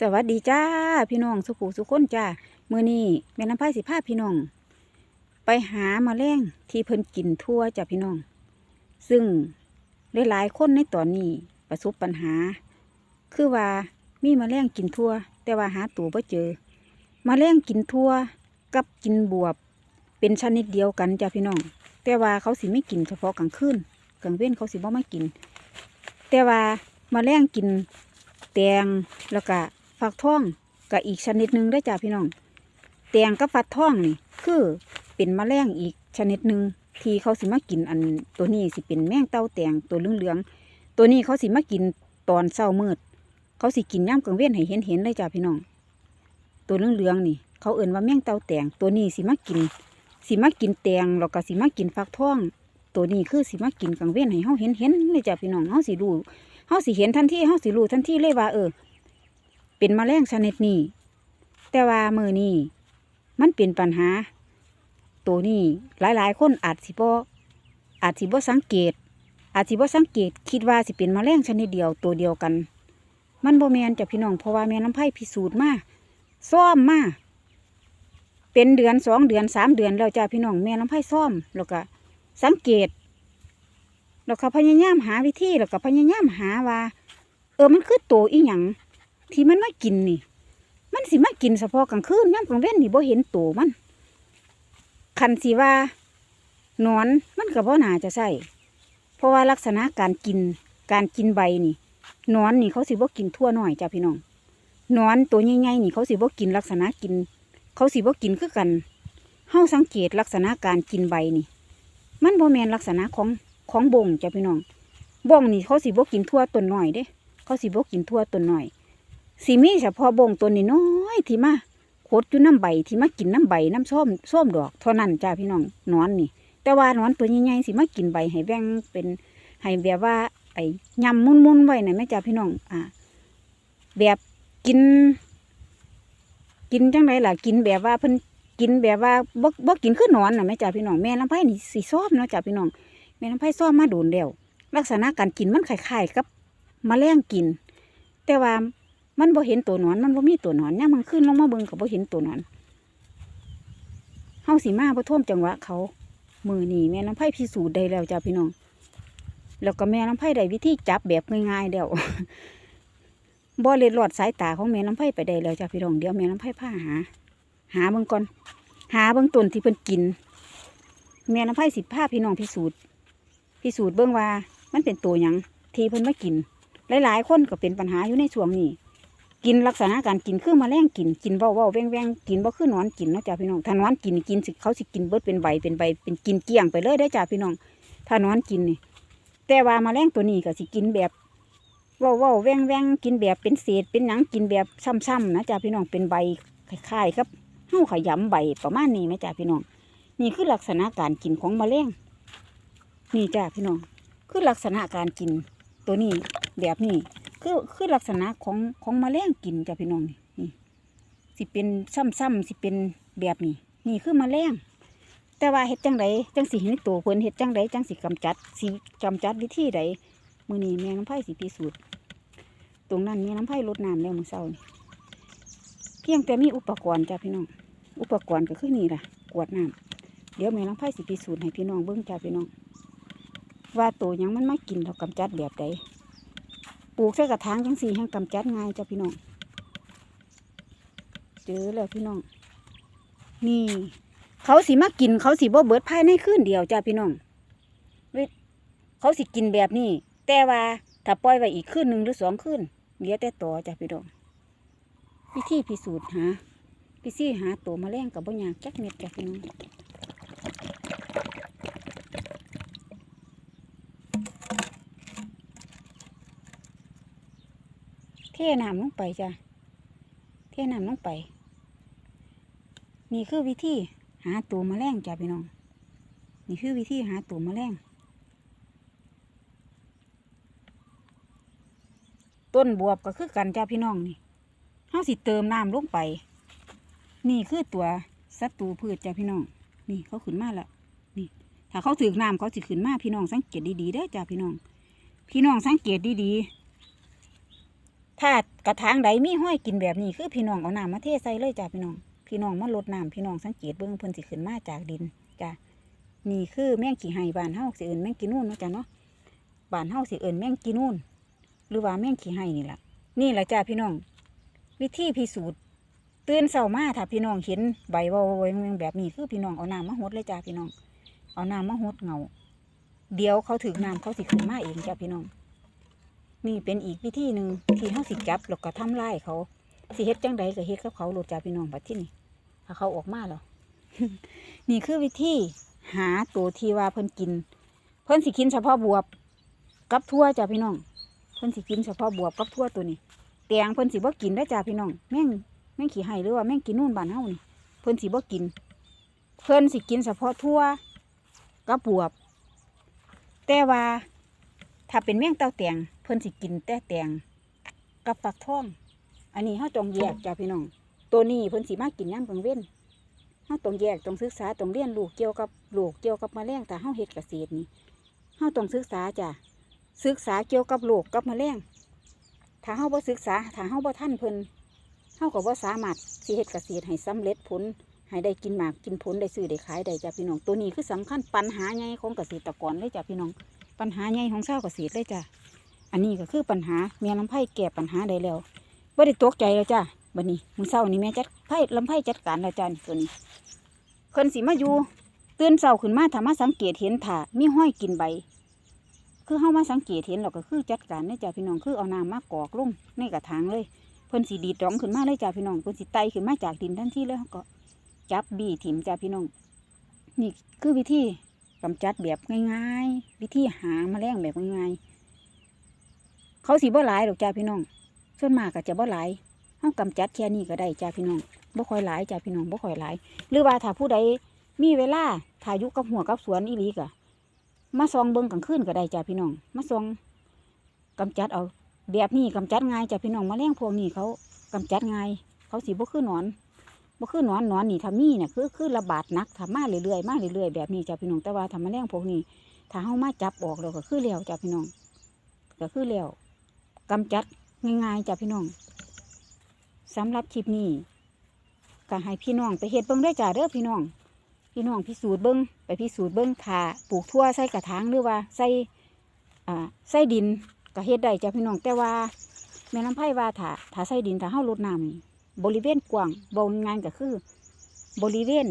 สวัสดีจ้าพี่น้องสุขุสุขคนจ้ามือนี้แม่น้ำพายสิพาพี่น้อง ไปหามาแมลงที่เพิ่นกินทั่วจ้ะพี่น้อง ซึ่งหลายๆคนในตอนนี้ประสบปัญหา คือว่ามีมแมลงกินทั่ว แต่ว่าหาตัวบ่เจอมแมลงกินทั่วกับกินบวบ เป็นชนิดเดียวกันจ้ะพี่น้อง แต่ว่าเขาสิไม่กินเฉพาะกลางคืนกลางเว้นเขาสิบ่มากิน แต่ว่ามแมลงกินแตงแล้วก็ ฟักทองก็อีกชนิดหนึ่งได้จ้าพี่น้อง แตงกับฟักทองนี่ คือเป็นแมลงอีกชนิดหนึ่งที่เขาสิมากินอันตัวนี้สิเป็นแมงเต้าแตงตัวเหลืองๆตัวนี้เขาสิมากินตอนเช้ามืด เขาสิกินย่ำกลางเว้นให้เห็นเห็นๆเลยจ้าพี่น้อง ตัวเหลืองๆนี่ เขาเอิ่นว่าแมงเต้าแตงตัวนี้สิมากินสิมากินแตงแล้วก็สิมากินฟักทอง ตัวนี้คือสิมากินกลางเว้นให้เฮาเห็นเห็นๆเลยจ้าพี่น้องเฮาสิรู้เฮาสิเห็นทันทีเฮาสิรู้ทันทีเลยว่าเออ เป็นมแมลงชนิดนี้ แต่ว่ามือนี้มันเป็นปัญหา ตัวนี้หลายๆ คนอาจสิบ่อาจสิบ่สังเกต อาจสิบ่สังเกต คิดว่าสิเป็นมแมลงชนิดเดียวตัวเดียวกัน มันบ่แมนจ้ะพี่น้องเพราะว่าแม่น้ำไผ่พิสูจน์มาซ่อมมาเป็นเดือนสองเดือนสามเดือนแล้วจ้ะพี่น้องแม่น้ำไผ่ซ่อมแล้วก็สังเกตแล้วก็พยายามหาวิธีแล้วก็พยายามหาว่า เออมันคือโตวอีหยัง ที่มันมากินนี่ มันสิมากินเฉพาะกลางคืนย่ำกลางเว้นนี่บ่เห็นโตวมัน คันสิว่านอนมันก็บ่น่าจะใส่เพราะว่าลักษณะการกินการกินใบนี่นอนนี่เขาสิบ่กินทั่วหน่อยจ้ะพี่น้องนอนตัวใหญ่ๆนี่เขาสิบ่กินลักษณะกิน เขาสิบ่กินคือกันเฮาสังเกตลักษณะการกินใบนี่ มันบ่แมนลักษณะของของบ่งจ้ะพี่น้องบ่งนี่เขาสิบ่กินทั่วต้นหน่อยเด้ เขาสิบ่กินทั่วต้นหน่อย สิมีเฉพาะบงต้นน้อยที่มาโคดอยู่น้ำใบที่มากินน้ำใบน้ำส้มส้มดอกเท่านั้นจ้ะพี่น้องนอนนี่ แต่ว่านอนตัวใหญ่ๆสิมากินใบให้แบ่งเป็นให้แบบว่า ไอ้ยำมุนๆไว้น่ะแม่จ้ะพี่น้องอ่าแบบกิน กินจังไดล่ะกินแบบว่าเพิ่นกินแบบว่าบ่บ่กินคือหนอนน่ะแม่จ้ะพี่น้องแม่ลำไผ่นี่สิชอบเนาะจ้ะพี่น้องแม่น้ำไผ่ซ้อมมาโดนเดียวลักษณะการกินมันคล้ายๆกับมแมลงกิน แต่ว่า มันบ่เห็นตัวหนอน มันบ่มีตัวหนอนเนี่ยมันขึ้นลงมาเบิ่งก็บ่เห็นตัวหนอนเฮาสิมาบ่ท่วมจังหวะเขามือนีแม่น้ำไผ่พิสูจน์ได้แล้วจ้าพี่น้อง แล้วก็แม่น้ำไผ่ได้วิธีจับแบบง่ายๆแล้วบ่เล็ดลอดสายตาของแม่น้ำไผ่ไปได้แล้วจ้าพี่น้องเดี๋ยวแม่น้ำไผ่พาหา หาเบิ่งก่อนหาเบิ่งต้นที่เพิ่นกิน แม่น้ำไผ่สิพาพี่น้องพิสูจน์พิสูจน์เบื้องว่า มันเป็นตัวหยังที่เพิ่นมากิน หลายๆ คนก็เป็นปัญหาอยู่ในช่วงนี้ กินลักษณะการกินคือแมลงกินกินเว้าเว้าแว่งแว่งกินบ่คือนอนกินนะจ้าพี่น้องถ้านอนกินกินสิเขาสิกินเบิดเป็นใบเป็นใบเป็นกินเกลี้ยงไปเลยได้จ้าพี่น้อง ถ้านอนกินนี่แต่ว่ามาแมลงตัวนี้ก็สิกินแบบเว้าเว้าแว่งแว่งกินแบบเป็นเศษเป็นหนังกินแบบซ้ำๆนะจ้าพี่น้องเป็นใบคล้ายๆกับเห่าขยำใบประมาณนี้ไหมจ้าพี่น้อง นี่คือลักษณะการกินของแมลงนี่จ้าพี่น้อง คือลักษณะการกินตัวนี้แบบนี้ คือคือลักษณะของของมแมลงกินจ้าพี่น้องนี่นี่สิเป็นซ้ำๆสิเป็นแบบนี้ นี่คือมแมลงแต่ว่าเฮ็ดจังไดจังสิเห็นตัวเพิ่นเฮ็ดจังไดจังสิกำจัดสิกำจัดวิธีใดมือนี้แม่น้ำไผ่สิพิสูจน์ตรงนั้นแม่น้ำไผ่ลดน้ำแล้วมือเช้านี่เพียงแต่มีอุปกรณ์จ้าพี่น้อง อุปกรณ์ก็คือนี่ล่ะกวดน้ำเดี๋ยวแม่น้องไผ่สิพิสูจน์ให้พี่น้องเบิ่งจ้าพี่น้อง ว่าตัวยังมันมากินเรากำจัดแบบใด ปลูกใส่กระถางจังสี่ให้กำจัดง่ายจ้าพี่น้องเจอแล้วพี่น้อง นี่ เขาสิมากินเขาสิบ่เบิดภายในคืนเดียวจ้าพี่น้องเว้ยเขาสิกินแบบนี้ แต่ว่าถ้าปล่อยไว้อีกคืนหนึ่งหรือสองคืนเดี๋ยวแต่ต่อจ้าพี่น้องวิธีพิสูจน์หาพิซี่หาตัวมาแมลงกับบ่ยากจักเม็ดจ้าพี่น้อง น้ำลงไปจ้ะเทน้ำลงไป นี่คือวิธีหาตัวแมลงจ้ะพี่น้อง นี่คือวิธีหาตัวแมลงต้นบวบก็คือกันจ้ะพี่น้องนี่เฮาสิเติมน้ำลงไป นี่คือตัวศัตรูพืชจ้ะพี่น้อง นี่เขาขึ้นมาแล้วนี่ ถ้าเขาถือน้ำเขาสิขึ้นมาพี่น้องสังเกตดีๆเด้จ้ะพี่น้อง พี่น้องสังเกตดีๆ ถ้ากระถางใดมีห้อยกินแบบนี้คือพี่น้องเอาน้ำมาเทใส่เลยจ้ะพี่น้อง พี่น้องมาลดน้ำพี่น้องสังเกตเบิ่งเพิ่นสิขึ้นมาจากดินจ้ะนี่คือแมงกี่ไห้บานเฮาสิเอิ้นแมงกี่นู่นเนาะจ้ะเนาะบานเฮาสิเอิ้นแมงกี่นู่นหรือว่าแมงกี่ไห้นี่แหละนี่แหละจ้ะพี่น้อง วิธีพิสูจน์ตื่นเช้ามาถ้าพี่น้องเห็นใบวอยๆแบบนี้คือพี่น้องเอาน้ำมาหดเลยจ้ะพี่น้อง เอาน้ำมาหดเงา เดี๋ยวเขาถึงน้ำเขาสิขึ้นมาเองจ้ะพี่น้อง นี่เป็นอีกวิธีหนึ่งที่เขาสิจับแล้วก็ทำลายเขาสิเฮ็ดจังใดก็เฮ็ดกับเขาโลดจ้าพี่น้องบัดที่นี่ถ้าเขาออกมาแล้วนี่คือวิธีหาตัวที่ว่าเพิ่นกิน เพิ่นสิกินเฉพาะบวบกับทั่วจ้าพี่น้อง เพิ่นสิกินเฉพาะบวบกับทั่วตัวนี้แตงเพิ่นสิบ่กินได้จ้าพี่น้องแม่งแม่งขี้ไห้หรือว่าแม่งกินนู่นบ้านเฮานี่เพิ่นสิบ่กิน เพิ่นสิกินเฉพาะทั่วกับบวบ แต่ว่าถ้าเป็นแม่งเต้าแตง เพิ่นสิกินแต่แตงกับฝักทอง อันนี้เฮาต้องแยกจ้าพี่น้อง ตัวนี้เพิ่นสิมากินยามกลางเว้นเฮาต้องแยกต้องศึกษาต้องเรียนรู้เกี่ยวกับโรคเกี่ยวกับแมลงแต่เฮาเฮ็ดเกษตรนี่เฮาต้องศึกษาจ้ะศึกษาเกี่ยวกับโรคกับแมลงถ้าเฮาบ่ศึกษาถ้าเฮาบ่ทันเพิ่นเฮาก็บ่สามารถสิเฮ็ดเกษตรให้สำเร็จผลให้ได้กินหมากกินผลได้ซื้อได้ขายได้จ้ะพี่น้องตัวนี้คือสำคัญปัญหาใหญ่ของเกษตรกรเลยจ้ะพี่น้อง ปัญหาใหญ่ของชาวเกษตรเลยจ้ะ อันนี้ก็คือปัญหาเมียลำไผ่แก้ปัญหาได้แล้วบ่ได้ตกใจแล้วจ้ะบัดนี้มือเช้านี้แม่จัดไผ่ลำไผ่จัดการแล้วจ้ะนี่ตัวนี้เพิ่นสิมาอยู่ตื่นเช้าขึ้นมาถ้ามาสังเกตเห็นถ้ามีห้อยกินใบ คือเฮามาสังเกตเห็นแล้วก็คือจัดการเลยจ้ะพี่น้องคือเอาน้ำมากอกลงในกระถางเลยเพิ่นสิดีดร้องขึ้นมาเลยจ้ะพี่น้องเพิ่นสิไต่ขึ้นมาจากดินทันทีเลยก็จับบีถิ่มจ้ะพี่น้อง นี่คือวิธีกำจัดแบบง่าย ๆ วิธีหาแมลงแบบง่ายๆ เขาสีบ่หลายดอกจ้าพี่น้องส่วนมากก็จะบ่หลายเฮากำจัดแค่นี้ก็ได้จ้าพี่น้องบ่ค่อยหลายจ้าพี่น้องบ่ค่อยหลาย หรือว่าถ้าผู้ใดมีเวลาถ้าอยู่กับหัวกับสวนอีหลีก็มาซองเบิ่งกลางคืนก็ได้จ้าพี่น้อง มาซองกำจัดเอาแบบนี้กำจัดง่ายจ้าพี่น้องแมลงพวกนี้เขากำจัดง่าย เขาสีบ่คือหนอนบ่คือหนอนหนอนนี่ถ้ามีเนี่ยคือคือระบาดหนักถ้ามาเรื่อยๆมาเรื่อยๆแบบนี้จ้าพี่น้องแต่ว่าถ้าแมลงพวกนี้ ถ้าเฮามาจับออกแล้วก็คือแล้วจ้าพี่น้อง ก็คือแล้ว กำจัดง่ายๆจ้ะพี่น้องสำหรับคลิปนี้ก็ให้พี่น้องไปเฮ็ดเบิ้งได้จ้าเด้อพี่น้อง พี่น้องพิสูจน์เบิ้งไปพิสูจน์เบิ้งถ้าปลูกทั่วใส่กระถางหรือว่าใส่อ่าใส่ดินก็เฮ็ดได้จ้ะพี่น้องแต่ว่าแม่น้ำไผ่ว่าถ้าถ้าใส่ดินถ้าเฮารดน้ำนี่บริเวณกว้างบริงานก็คือ บริเวณ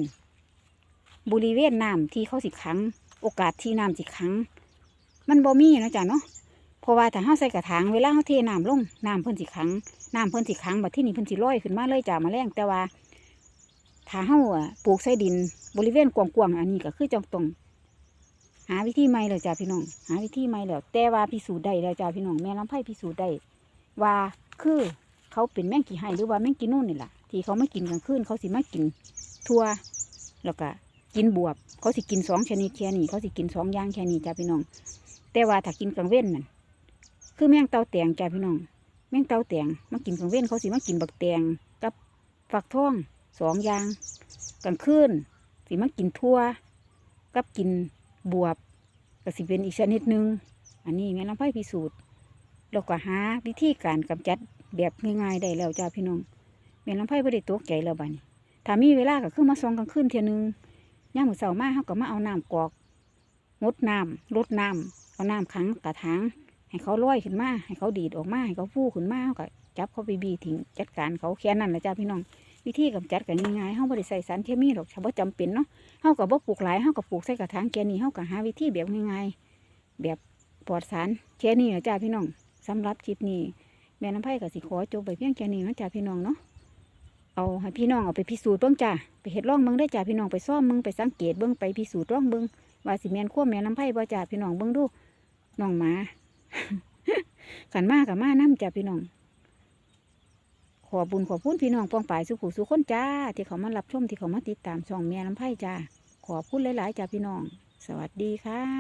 บริเวณน้ำที่เขาสิขัง โอกาสที่น้ำสิขัง มันบ่มีนะจ้ะเนาะ เพราะว่าถ้าเฮาใส่กระถางเวลาเฮาเทน้ำลงน้ำเพิ่นสิขังน้ำเพิ่นสิขังบัดที่นี่เพิ่นสิลอยขึ้นมาเลยจ้าแมาแรงแต่ว่าถ้าเฮาปลูกใส่ดินบริเวณกว้างๆอันนี้ก็คือจังต้องหาวิธีใหม่แล้วจ้าพี่น้องหาวิธีใหม่แล้วแต่ว่าพิสูจน์ได้แล้วจ้าพี่น้องแม่ลำไผ่พิสูจน์ได้ว่าคือเขาเป็นแมงกี่ไห้หรือว่าแมงกี่นู่นนี่แหละที่เขาไม่กินกลางคืนเขาสิไมากินทั่วแล้วก็กินบวบ เขาสิกินสองชนิดแค่นี้เขาสิกินสองอย่างแค่นี้จ้าพี่น้อง แต่ว่าถ้ากินกลางเว้นนั่น คือแมงเต่าแตงจ้าพี่น้อง แมงเต่าแตงมากินกลางเว้นเขาสิมากินบักแตงกับฝักทองสองอย่างกลางคืนสิมากินทั่ว กับกินบวบก็สิเป็นอีกชนิดหนึ่งอันนี้แม่ลำไผ่พิสูจน์แล้วก็หาวิธีการกำจัดแบบง่ายๆได้แล้วจ้าพี่น้องแม่ลำไผ่ไม่ได้ตกใจแล้วบัดนี้ถ้ามีเวลาก็คือมาซองกลางคืนเทียนึงย่ามมื้อเสามาเขาก็มาเอาน้ำกอกงดน้ำลดน้ำเอาน้ำขังกระถาง ให้เขาลอยขึ้นมาให้เขาดีดออกมาให้เขาฟูขึ้นมาเขาก็จับเขาไปบีทิ้งจัดการเขาแค่นั้นนะจ้าพี่น้องวิธีกำจัดกันง่ายๆเฮาบ่ได้ใส่สารเคมีหรอกเฉพาะจำเป็นเนาะเฮาก็บ่ปลูกหลายเฮาก็ปลูกใส่กระถางแค่นี้เฮาก็หาวิธีแบบง่ายๆแบบปลอดสารแค่นี้นะจ้าพี่น้องสำหรับคลิปนี้แม่น้ำไผ่ก็สิขอจบไปเพียงแค่นี้นะจ้าพี่น้องเนาะเอาให้พี่น้องเอาไปพิสูจน์เบิ่งจ้าไปเฮ็ดลองเบิ่งได้จ้าพี่น้องไปซ่อมเบิ่งไปสังเกตเบิ่งไปพิสูจน์ลองเบิ่งว่าสิแมนขั้วแม่น้ำไผ่บ่จ่าพี่น้องเบิ่งดูน้องหมา ขันมากับมาน้ำจ้าพี่น้อง ขอบุญขอพูนพี่น้องปองปายสุขุสุขคนจ้า ที่เขามารับชมที่เขามาติดตามช่องเม่น้ำไผ่จ้า ขอพูดหลายๆจ้าพี่น้อง สวัสดีค่ะ